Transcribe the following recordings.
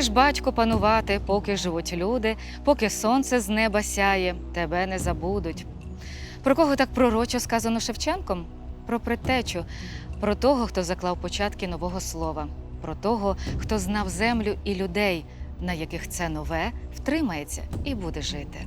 Будеш, батько, панувати, поки живуть люди, поки сонце з неба сяє, тебе не забудуть. Про кого так пророчо сказано Шевченком? Про предтечу, про того, хто заклав початки нового слова, про того, хто знав землю і людей, на яких це нове втримається і буде жити.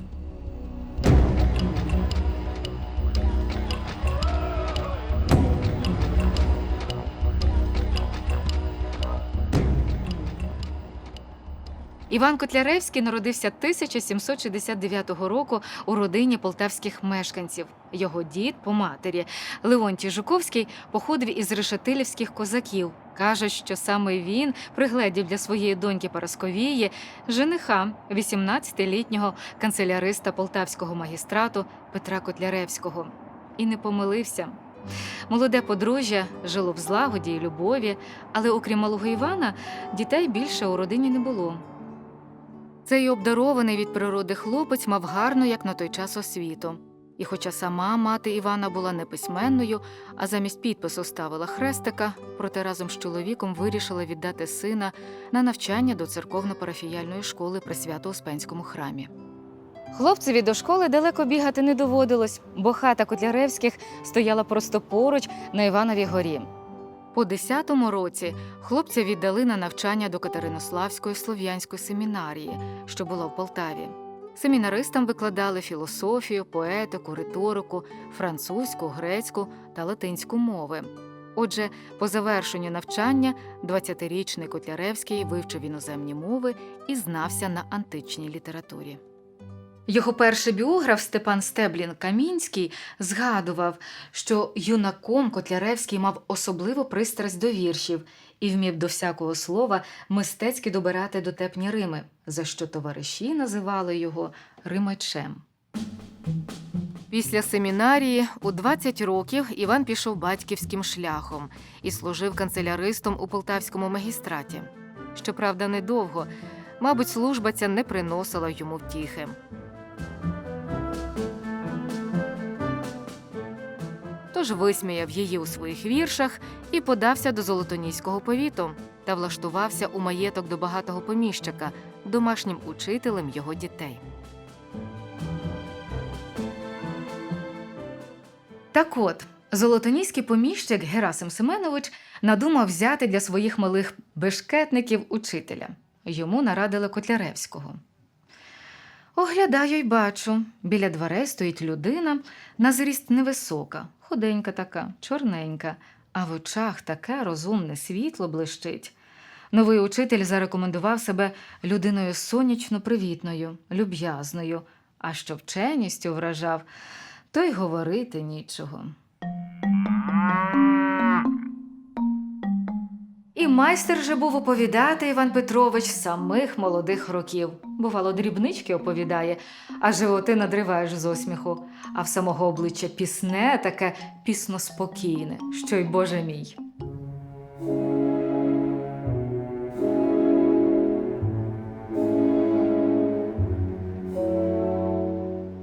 Іван Котляревський народився 1769 року у родині полтавських мешканців. Його дід по матері Леонтій Жуковський походив із решетилівських козаків. Кажуть, що саме він пригледів для своєї доньки Парасковії жениха 18-літнього канцеляриста полтавського магістрату Петра Котляревського. І не помилився. Молоде подружжя жило в злагоді і любові, але окрім малого Івана, дітей більше у родині не було. Цей обдарований від природи хлопець мав гарну, як на той час, освіту. І хоча сама мати Івана була неписьменною, а замість підпису ставила хрестика, проте разом з чоловіком вирішила віддати сина на навчання до церковно-парафіяльної школи при Свято-Успенському храмі. Хлопцеві до школи далеко бігати не доводилось, бо хата Котляревських стояла просто поруч на Івановій горі. По 10-му році хлопця віддали на навчання до Катеринославської слов'янської семінарії, що була в Полтаві. Семінаристам викладали філософію, поетику, риторику, французьку, грецьку та латинську мови. Отже, по завершенню навчання 20-річний Котляревський вивчив іноземні мови і знався на античній літературі. Його перший біограф Степан Стеблін Камінський згадував, що юнаком Котляревський мав особливу пристрасть до віршів і вмів до всякого слова мистецьки добирати дотепні рими, за що товариші називали його римачем. Після семінарії у 20 років Іван пішов батьківським шляхом і служив канцеляристом у полтавському магістраті. Щоправда, недовго. Мабуть, служба ця не приносила йому втіхи. Тож висміяв її у своїх віршах і подався до Золотоніського повіту та влаштувався у маєток до багатого поміщика, домашнім учителем його дітей. Так от, золотоніський поміщик Герасим Семенович надумав взяти для своїх малих бешкетників учителя. Йому нарадили Котляревського. Оглядаю й бачу, біля дверей стоїть людина, на зріст невисока, худенька така, чорненька, а в очах таке розумне світло блищить. Новий учитель зарекомендував себе людиною сонячно привітною, люб'язною, а що вченістю вражав, то й говорити нічого. І майстер же був оповідати Іван Петрович самих молодих років. Бувало, дрібнички оповідає, а животи надриваєш з осміху, а в самого обличчя пісне таке пісно спокійне, що й Боже мій.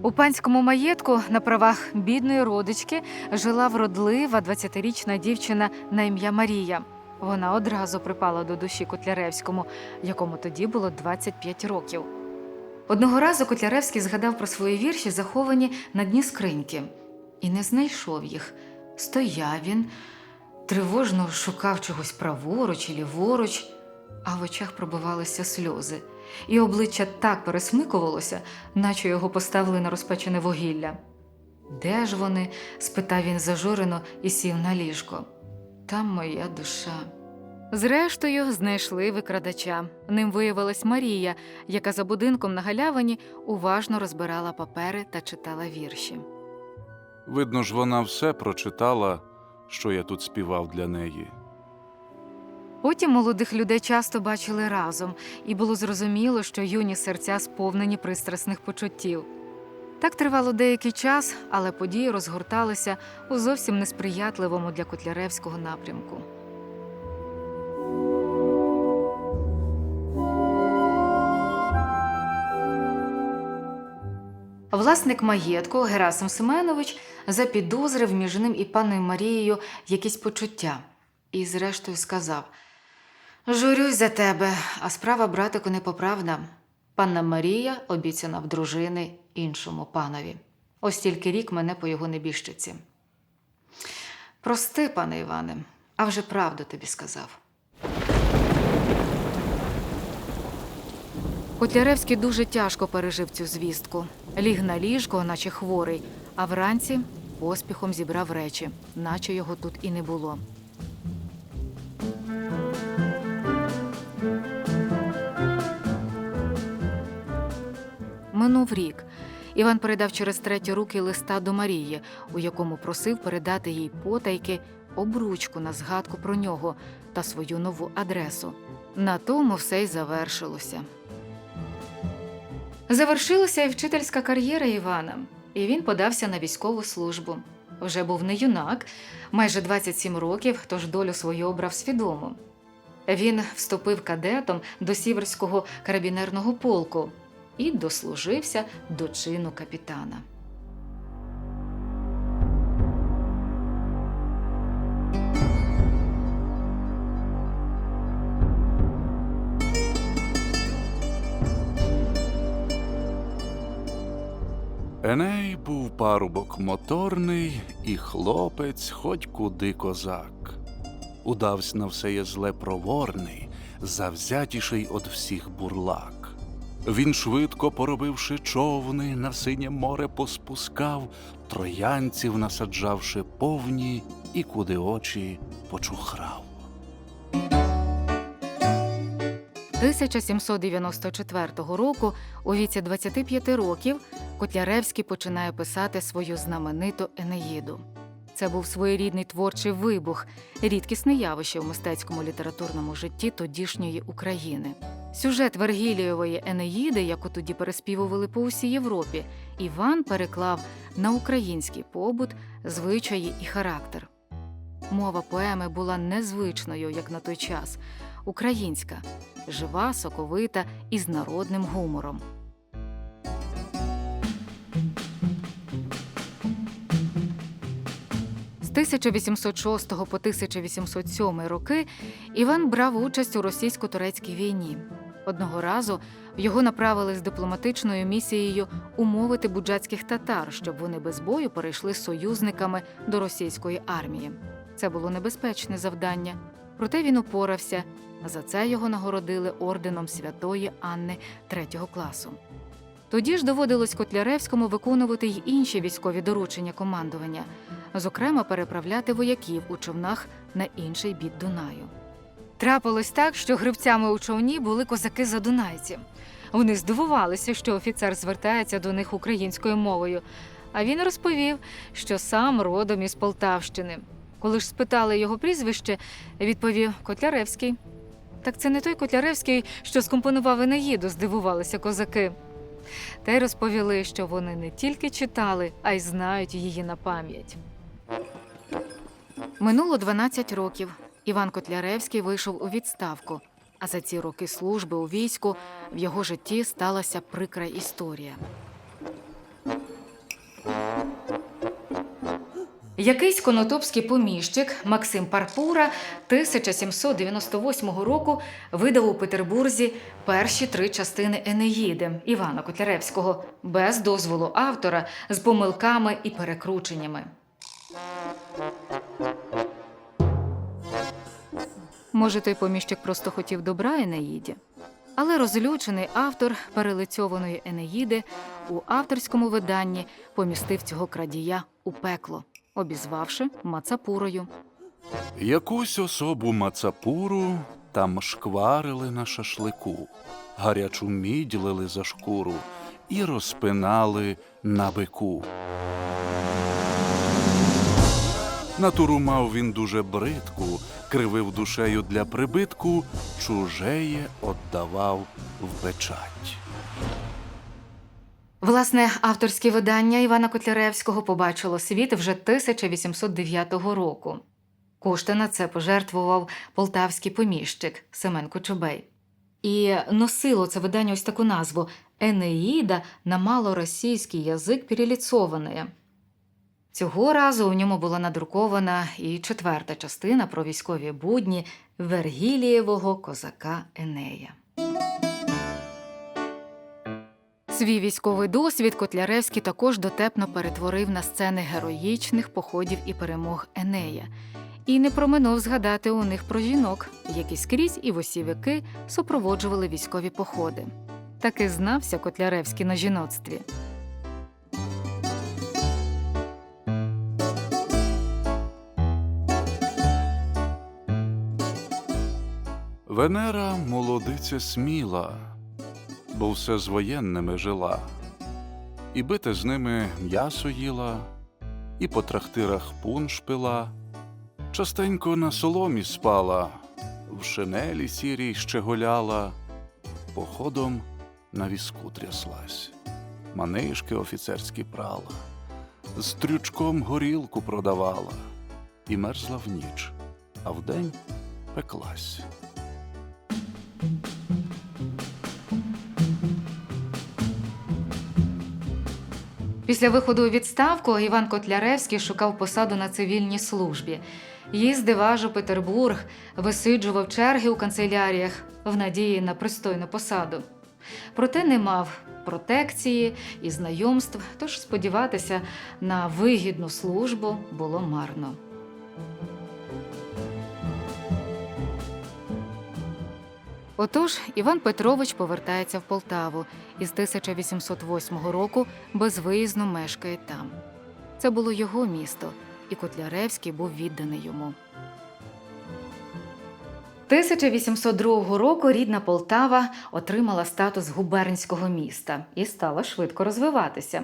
У панському маєтку на правах бідної родички жила вродлива 20-річна дівчина на ім'я Марія. Вона одразу припала до душі Котляревському, якому тоді було 25 років. Одного разу Котляревський згадав про свої вірші, заховані на дні скриньки, і не знайшов їх. Стояв він, тривожно шукав чогось праворуч і ліворуч, а в очах пробивалися сльози, і обличчя так пересмикувалося, наче його поставили на розпечене вугілля. Де ж вони? спитав він зажурено і сів на ліжко. Там моя душа. Зрештою, знайшли викрадача. Ним виявилась Марія, яка за будинком на галявині уважно розбирала папери та читала вірші. Видно ж, вона все прочитала, що я тут співав для неї. Потім молодих людей часто бачили разом, і було зрозуміло, що юні серця сповнені пристрасних почуттів. Так тривало деякий час, але події розгорталися у зовсім несприятливому для Котляревського напрямку. Власник маєтку Герасим Семенович запідозрив між ним і паною Марією якісь почуття і, зрештою, сказав: Журюсь за тебе, а справа братику непоправна. Панна Марія обіцяна в дружини іншому панові. Ось тільки рік мене по його небіжчиці. Прости, пане Іване, а вже правду тобі сказав. Котляревський дуже тяжко пережив цю звістку. Ліг на ліжко, наче хворий, а вранці поспіхом зібрав речі, наче його тут і не було. Минув рік. Іван передав через треті руки листа до Марії, у якому просив передати їй потайки обручку на згадку про нього та свою нову адресу. На тому все й завершилося. Завершилася і вчительська кар'єра Івана, і він подався на військову службу. Вже був не юнак, майже 27 років, тож долю свою обрав свідомо. Він вступив кадетом до сіверського карабінерного полку і дослужився до чину капітана. Еней був парубок моторний і хлопець, хоть куди козак. Удавсь на все є зле проворний, завзятіший од всіх бурлак. Він швидко поробивши човни, на синє море поспускав, троянців насаджавши повні, і куди очі почухрав. 1794 року, у віці 25 років, Котляревський починає писати свою знамениту Енеїду. Це був своєрідний творчий вибух, рідкісне явище в мистецькому літературному житті тодішньої України. Сюжет Вергілієвої Енеїди, яку тоді переспівували по усій Європі, Іван переклав на український побут, звичаї і характер. Мова поеми була незвичною, як на той час, українська, жива, соковита і з народним гумором. 1806 по 1807 роки Іван брав участь у російсько-турецькій війні. Одного разу його направили з дипломатичною місією умовити буджацьких татар, щоб вони без бою перейшли союзниками до російської армії. Це було небезпечне завдання, проте він упорався. За це його нагородили орденом святої Анни третього класу. Тоді ж доводилось Котляревському виконувати й інші військові доручення командування, зокрема переправляти вояків у човнах на інший бік Дунаю. Трапилось так, що грибцями у човні були козаки-задунайці. Вони здивувалися, що офіцер звертається до них українською мовою. А він розповів, що сам родом із Полтавщини. Коли ж спитали його прізвище, відповів Котляревський. Так це не той Котляревський, що скомпонував Енеїду, здивувалися козаки. Та й розповіли, що вони не тільки читали, а й знають її на пам'ять. Минуло 12 років. Іван Котляревський вийшов у відставку. А за ці роки служби у війську в його житті сталася прикра історія. Якийсь конотопський поміщик Максим Парпура 1798 року видав у Петербурзі перші три частини Енеїди Івана Котляревського без дозволу автора з помилками і перекрученнями. Може, той поміщик просто хотів добра Енеїді? Але розлючений автор перелицьованої Енеїди у авторському виданні помістив цього крадія у пекло, обізвавши Мацапурою. Якусь особу мацапуру там шкварили на шашлику, гарячу мідь лили за шкуру і розпинали на бику. Натуру мав він дуже бридку, кривив душею для прибитку, чужеє отдавав в печать. Власне, авторське видання Івана Котляревського побачило світ вже 1809 року. Кошти на це пожертвував полтавський поміщик Семен Кочубей. І носило це видання ось таку назву Енеїда на малоросійський язик переліцованої. Цього разу у ньому була надрукована і четверта частина про військові будні Вергілієвого козака Енея. Свій військовий досвід Котляревський також дотепно перетворив на сцени героїчних походів і перемог Енея. І не проминув згадати у них про жінок, які скрізь і в усі віки супроводжували військові походи. Таки знався Котляревський на жіноцтві. Венера молодиця сміла, бо все з воєнними жила, і бите з ними м'ясо їла, і по трактирах пунш пила, частенько на соломі спала, в шинелі сірій ще гуляла, походом на візку тряслась, манишки офіцерські прала, з трючком горілку продавала, і мерзла в ніч, а вдень пеклась. Після виходу у відставку Іван Котляревський шукав посаду на цивільній службі. Їздив аж у Петербург, висиджував черги у канцеляріях в надії на пристойну посаду. Проте не мав протекції і знайомств, тож сподіватися на вигідну службу було марно. Отож, Іван Петрович повертається в Полтаву і з 1808 року безвиїзно мешкає там. Це було його місто, і Котляревський був відданий йому. 1802 року рідна Полтава отримала статус губернського міста і стала швидко розвиватися.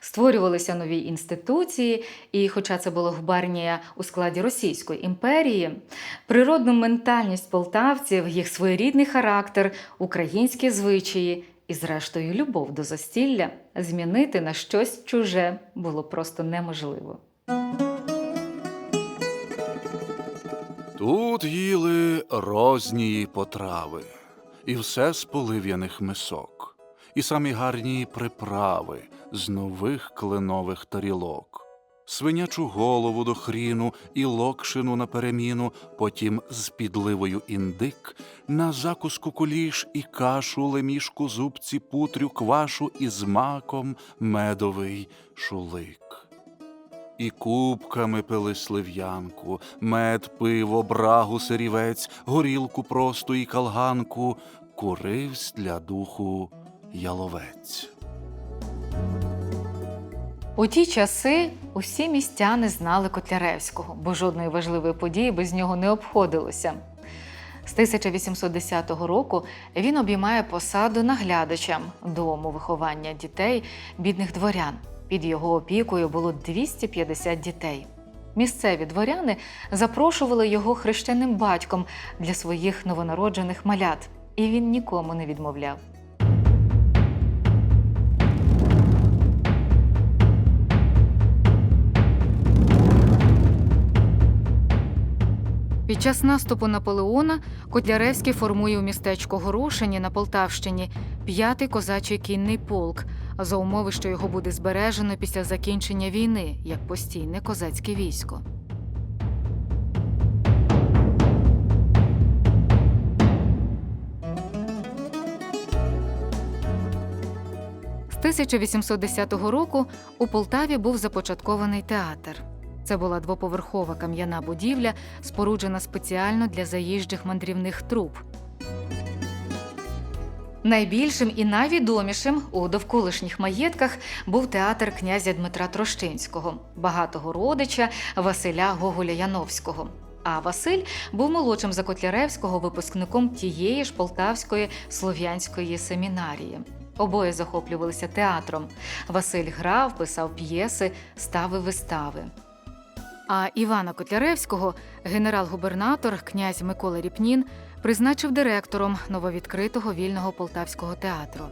Створювалися нові інституції, і, хоча це була губернія у складі Російської імперії, природну ментальність полтавців, їх своєрідний характер, українські звичаї і, зрештою, любов до застілля змінити на щось чуже було просто неможливо. Тут їли рознії потрави, і все з полив'яних мисок, і самі гарні приправи з нових кленових тарілок, свинячу голову до хріну і локшину на переміну, потім з підливою індик, на закуску куліш і кашу, лемішку, зубці, путрю, квашу і з маком медовий шулик. І кубками пили слив'янку, мед, пиво, брагу, сирівець, горілку просту і калганку, куривсь для духу яловець. У ті часи усі містяни знали Котляревського, бо жодної важливої події без нього не обходилося. З 1810 року він обіймає посаду наглядача дому виховання дітей бідних дворян. Під його опікою було 250 дітей. Місцеві дворяни запрошували його хрещеним батьком для своїх новонароджених малят, і він нікому не відмовляв. Під час наступу Наполеона Котляревський формує у містечку Горошині на Полтавщині п'ятий козачий кінний полк, за умови, що його буде збережено після закінчення війни як постійне козацьке військо. З 1810 року у Полтаві був започаткований театр. Це була двоповерхова кам'яна будівля, споруджена спеціально для заїжджих мандрівних труп. Найбільшим і найвідомішим у довколишніх маєтках був театр князя Дмитра Трощинського, багатого родича Василя Гоголя Яновського. А Василь був молодшим за Котляревського випускником тієї ж полтавської слов'янської семінарії. Обоє захоплювалися театром. Василь грав, писав п'єси, ставив вистави. А Івана Котляревського генерал-губернатор князь Микола Ріпнін призначив директором нововідкритого вільного полтавського театру.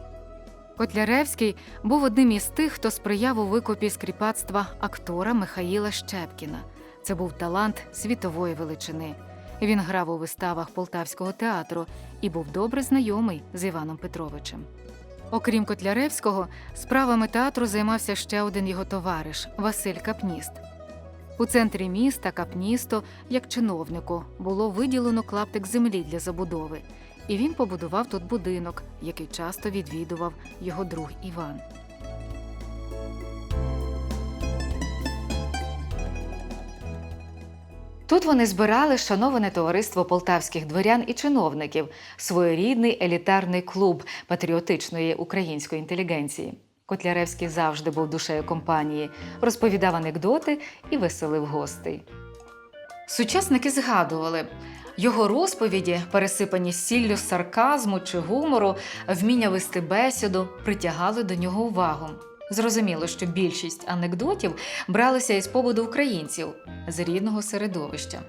Котляревський був одним із тих, хто сприяв у викопі скріпацтва актора Михаїла Щепкіна. Це був талант світової величини. Він грав у виставах полтавського театру і був добре знайомий з Іваном Петровичем. Окрім Котляревського, справами театру займався ще один його товариш Василь Капніст. У центрі міста Капністо, як чиновнику, було виділено клаптик землі для забудови, і він побудував тут будинок, який часто відвідував його друг Іван. Тут вони збирали шановане товариство полтавських дворян і чиновників, своєрідний елітарний клуб патріотичної української інтелігенції. Котляревський завжди був душею компанії, розповідав анекдоти і веселив гостей. Сучасники згадували. Його розповіді, пересипані сіллю сарказму чи гумору, вміння вести бесіду, притягали до нього увагу. Зрозуміло, що більшість анекдотів бралися із побуду українців з рідного середовища.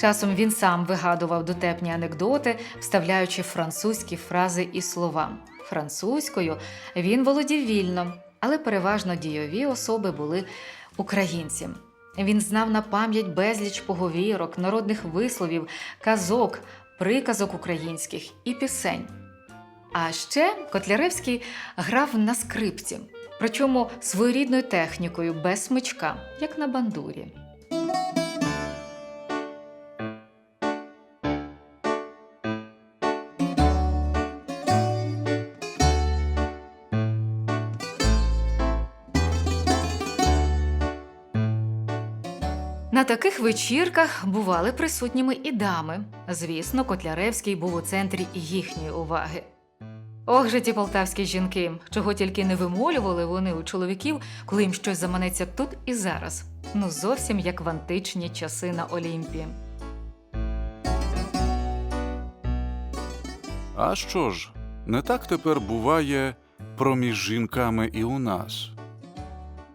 Часом він сам вигадував дотепні анекдоти, вставляючи французькі фрази і слова. Французькою він володів вільно, але переважно дійові особи були українці. Він знав на пам'ять безліч поговірок, народних висловів, казок, приказок українських і пісень. А ще Котляревський грав на скрипці, причому своєрідною технікою без смичка, як на бандурі. Таких вечірках бували присутніми і дами. Звісно, Котляревський був у центрі їхньої уваги. Ох же ті полтавські жінки, чого тільки не вимолювали вони у чоловіків, коли їм щось заманеться тут і зараз. Ну зовсім як в античні часи на Олімпі. А що ж, не так тепер буває проміж жінками і у нас.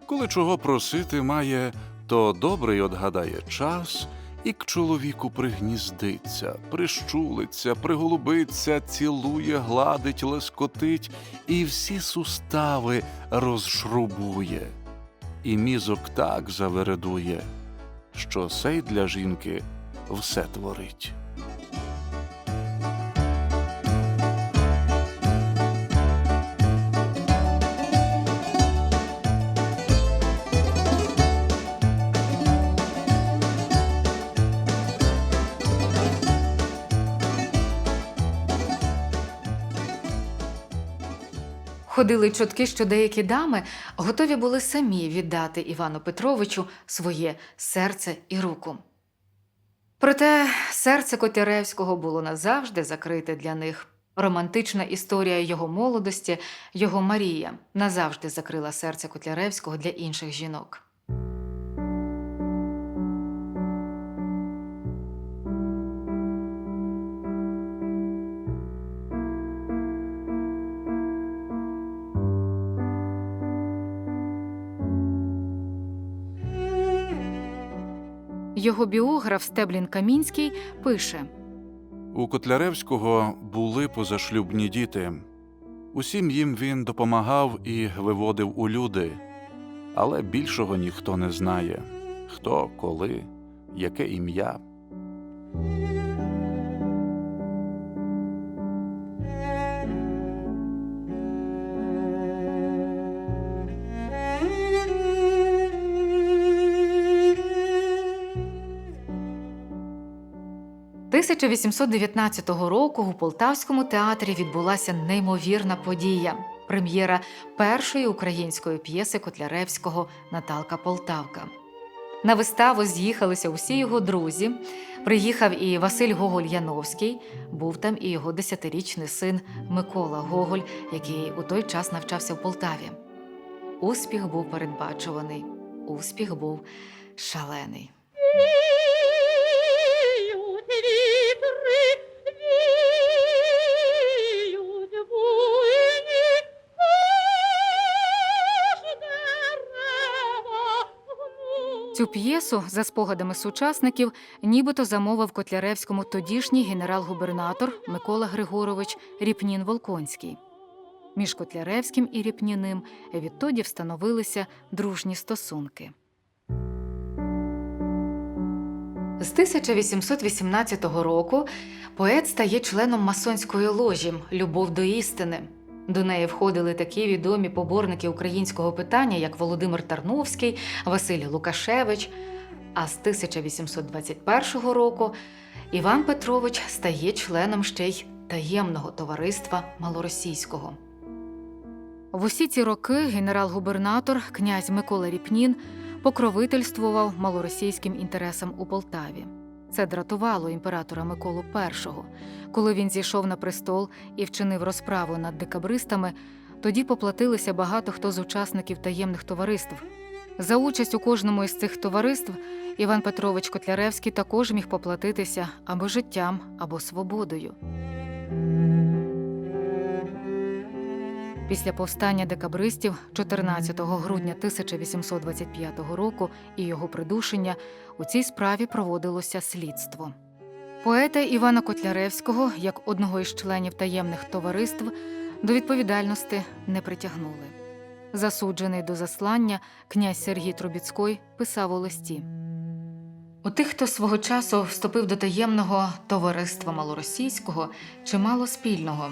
Коли чого просити має, то добрий отгадає час і к чоловіку пригніздиться, прищулиться, приголубиться, цілує, гладить, лескотить і всі сустави розшрубує, і мізок так завередує, що сей для жінки все творить. Ходили чутки, що деякі дами готові були самі віддати Івану Петровичу своє серце і руку. Проте серце Котляревського було назавжди закрите для них. Романтична історія його молодості, його Марія, назавжди закрила серце Котляревського для інших жінок. Його біограф Стеблін Камінський пише: У Котляревського були позашлюбні діти. Усім їм він допомагав і виводив у люди, але більшого ніхто не знає хто, коли, яке ім'я. – 1819 року у Полтавському театрі відбулася неймовірна подія прем'єра першої української п'єси Котляревського Наталка Полтавка. На виставу з'їхалися усі його друзі. Приїхав і Василь Гоголь Яновський, був там і його десятирічний син Микола Гоголь, який у той час навчався в Полтаві. Успіх був передбачуваний, успіх був шалений. Цю п'єсу, за спогадами сучасників, нібито замовив Котляревському тодішній генерал-губернатор Микола Григорович Ріпнін Волконський. Між Котляревським і Ріпніним відтоді встановилися дружні стосунки. З 1818 року поет стає членом масонської ложі Любов до істини. До неї входили такі відомі поборники українського питання, як Володимир Тарновський, Василь Лукашевич. А з 1821 року Іван Петрович стає членом ще й таємного товариства малоросійського. В усі ці роки генерал-губернатор князь Микола Ріпнін покровительствував малоросійським інтересам у Полтаві. Це дратувало імператора Миколу І. Коли він зійшов на престол і вчинив розправу над декабристами, тоді поплатилися багато хто з учасників таємних товариств. За участь у кожному із цих товариств Іван Петрович Котляревський також міг поплатитися або життям, або свободою. Після повстання декабристів 14 грудня 1825 року і його придушення у цій справі проводилося слідство. Поета Івана Котляревського, як одного із членів таємних товариств, до відповідальності не притягнули. Засуджений до заслання, князь Сергій Трубіцький писав у листі. У тих, хто свого часу вступив до таємного товариства малоросійського, чимало спільного,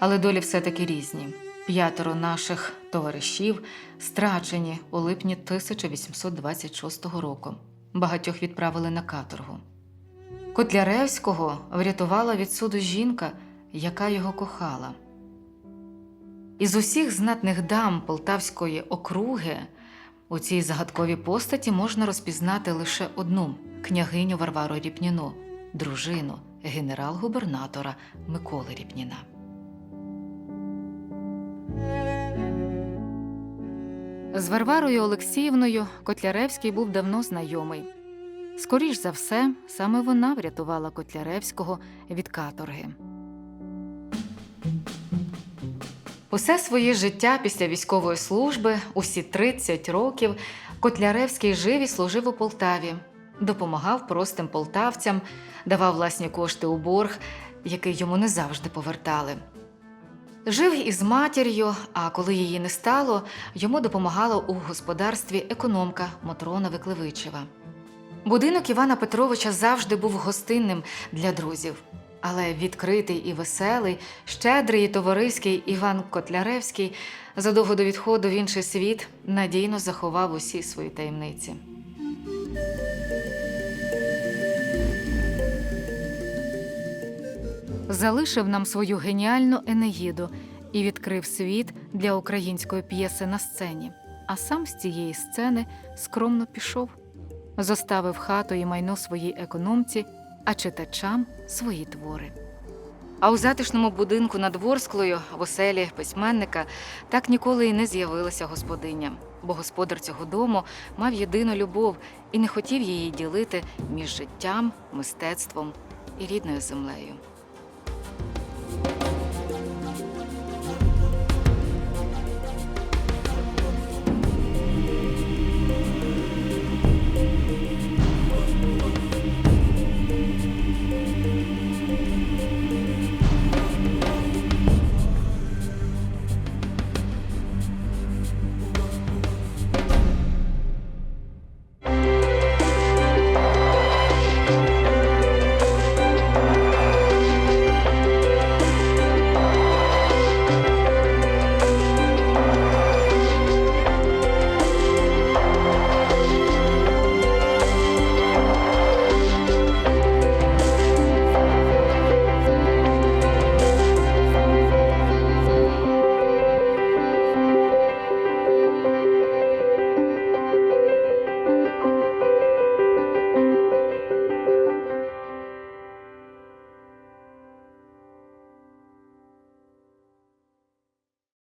але долі все-таки різні. П'ятеро наших товаришів страчені у липні 1826 року. Багатьох відправили на каторгу. Котляревського врятувала від суду жінка, яка його кохала. Із усіх знатних дам Полтавської округи у цій загадковій постаті можна розпізнати лише одну княгиню Варвару Ріпніну, дружину генерал-губернатора Миколи Ріпніна. З Варварою Олексіївною Котляревський був давно знайомий. Скоріш за все, саме вона врятувала Котляревського від каторги. Усе своє життя після військової служби, усі 30 років, Котляревський жив і служив у Полтаві, допомагав простим полтавцям, давав власні кошти у борг, який йому не завжди повертали. Жив із матір'ю, а коли її не стало, йому допомагала у господарстві економка Мотрона Викливичева. Будинок Івана Петровича завжди був гостинним для друзів. Але відкритий і веселий, щедрий і товариський Іван Котляревський задовго до відходу в інший світ надійно заховав усі свої таємниці. Залишив нам свою геніальну Енеїду і відкрив світ для української п'єси на сцені. А сам з цієї сцени скромно пішов, зоставив хату і майно своїй економці, а читачам свої твори. А у затишному будинку над Ворсклою, в оселі письменника, так ніколи і не з'явилася господиня, бо господар цього дому мав єдину любов і не хотів її ділити між життям, мистецтвом і рідною землею.